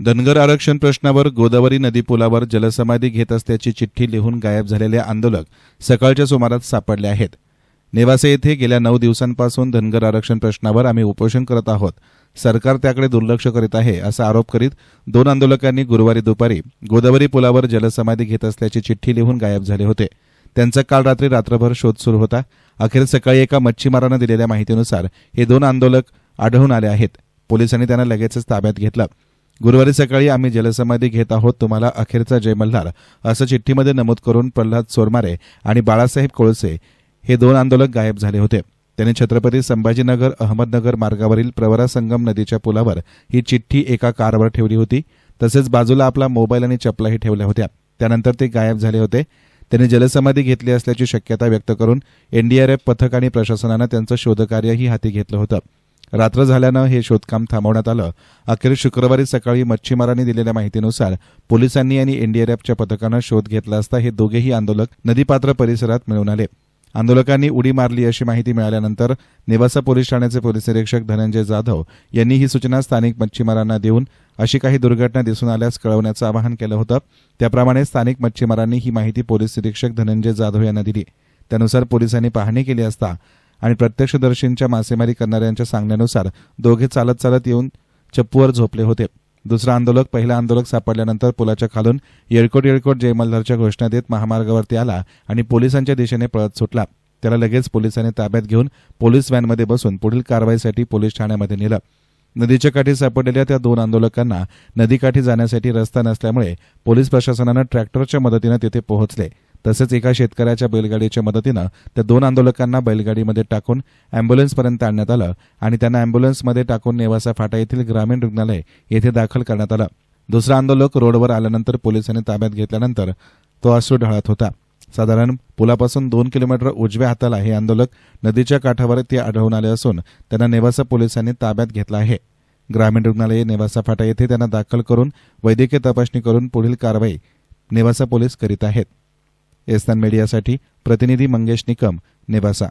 धनगर आरक्षण प्रश्नावर गोदावरी नदी पुलावर जलसमाधी घेत असल्याची चिठ्ठी लिहून गायब झालेले आंदोलक सकाळच्या सुमारात सापडले आहेत. नेवासे येथे गेल्या नऊ दिवसांपासून धनगर आरक्षण प्रश्नावर आम्ही उपोषण करत आहोत. सरकार त्याकडे दुर्लक्ष करीत आहे असा आरोप करीत दोन आंदोलकांनी गुरुवारी दुपारी गोदावरी पुलावर जलसमाधी घेत असल्याची चिठ्ठी लिहून गायब झाले होते. त्यांचा काल रात्री रात्रभर शोध सुरू होता. अखेर सकाळी एका मच्छीमारानं दिलेल्या माहितीनुसार हे दोन आंदोलक आढळून आले आहेत. पोलिसांनी त्यांना लगेचच ताब्यात घेतलं. गुरुवारी सकाळी आम्ही जलसमाधी घेत आहोत. तुम्हाला अखेरचा जय मल्हार असं चिठ्ठीमध्ये नमूद करून प्रल्हाद चोरमारे आणि बाळासाहेब कोळसे हे दोन आंदोलक गायब झाले होते. त्यांनी छत्रपती संभाजीनगर अहमदनगर मार्गावरील प्रवरा संगम नदीच्या पुलावर ही चिठ्ठी एका कारवर ठेवली होती. तसेच बाजूला आपला मोबाईल आणि चपलाही ठेवल्या होत्या. त्यानंतर ते गायब झाले होते. त्यांनी जलसमाधी घेतली असल्याची शक्यता व्यक्त करून एनडीआरएफ पथक आणि प्रशासनानं त्यांचं शोधकार्यही हाती घेतलं होतं. रात्र झाल्यानं हे शोधकाम थांबवण्यात आलं. अखेर शुक्रवारी सकाळी मच्छीमारांनी दिलेल्या माहितीनुसार पोलिसांनी आणि एनडीआरएफच्या पथकानं शोध घेतला असता हे दोघेही आंदोलक नदीपात्र परिसरात मिळून आले. आंदोलकांनी उडी मारली अशी माहिती मिळाल्यानंतर नेवासा पोलीस ठाण्याचे पोलीस निरीक्षक धनंजय जाधव यांनी ही सूचना स्थानिक मच्छीमारांना देऊन अशी काही दुर्घटना दिसून आल्यास कळवण्याचं आवाहन केलं होतं. त्याप्रमाणे स्थानिक मच्छीमारांनी ही माहिती पोलीस निरीक्षक धनंजय जाधव यांना दिली. त्यानुसार पोलिसांनी पाहणी केली असता आणि प्रत्यक्षदर्शींच्या मासेमारी करणाऱ्यांच्या सांगण्यानुसार दोघे चालत चालत येऊन चप्पूवर झोपले होते. दुसरा आंदोलक पहिला आंदोलक सापडल्यानंतर पुलाच्या खालून येळकोट येळकोट जयमल्हारच्या घोषणा देत महामार्गावरती आला आणि पोलिसांच्या दिशेने पळत सुटला. त्याला लगेच पोलिसांनी ताब्यात घेऊन पोलीस व्हॅनमध्ये बसून पुढील कारवाईसाठी पोलीस ठाण्यामध्ये नेलं. नदीच्या काठी सापडलेल्या त्या दोन आंदोलकांना नदीकाठी जाण्यासाठी रस्ता नसल्यामुळे पोलीस प्रशासनानं ट्रॅक्टरच्या मदतीनं तिथे पोहोचले. तसंच एका शेतकऱ्याच्या बैलगाडीच्या मदतीनं त्या दोन आंदोलकांना बैलगाडीमध्ये टाकून अँब्युलन्सपर्यंत आणण्यात आलं आणि त्यांना अँब्युलन्समध्ये टाकून नेवासा फाटा येथील ग्रामीण रुग्णालय येथे दाखल करण्यात आलं. दुसरा आंदोलक रोडवर आल्यानंतर पोलिसांनी ताब्यात घेतल्यानंतर तो अश्रू ढळत होता. साधारण पुलापासून दोन किलोमीटर उजव्या हाताला हे आंदोलक नदीच्या काठावर ते आढळून आले असून त्यांना नेवासा पोलिसांनी ताब्यात घेतला आहे. ग्रामीण रुग्णालय नेवासा फाटा येथे त्यांना दाखल करून वैद्यकीय तपासणी करून पुढील कारवाई नेवासा पोलीस करीत आहेत. एस्तान मीडियासाठी प्रतिनिधी मंगेश निकम नेवासा.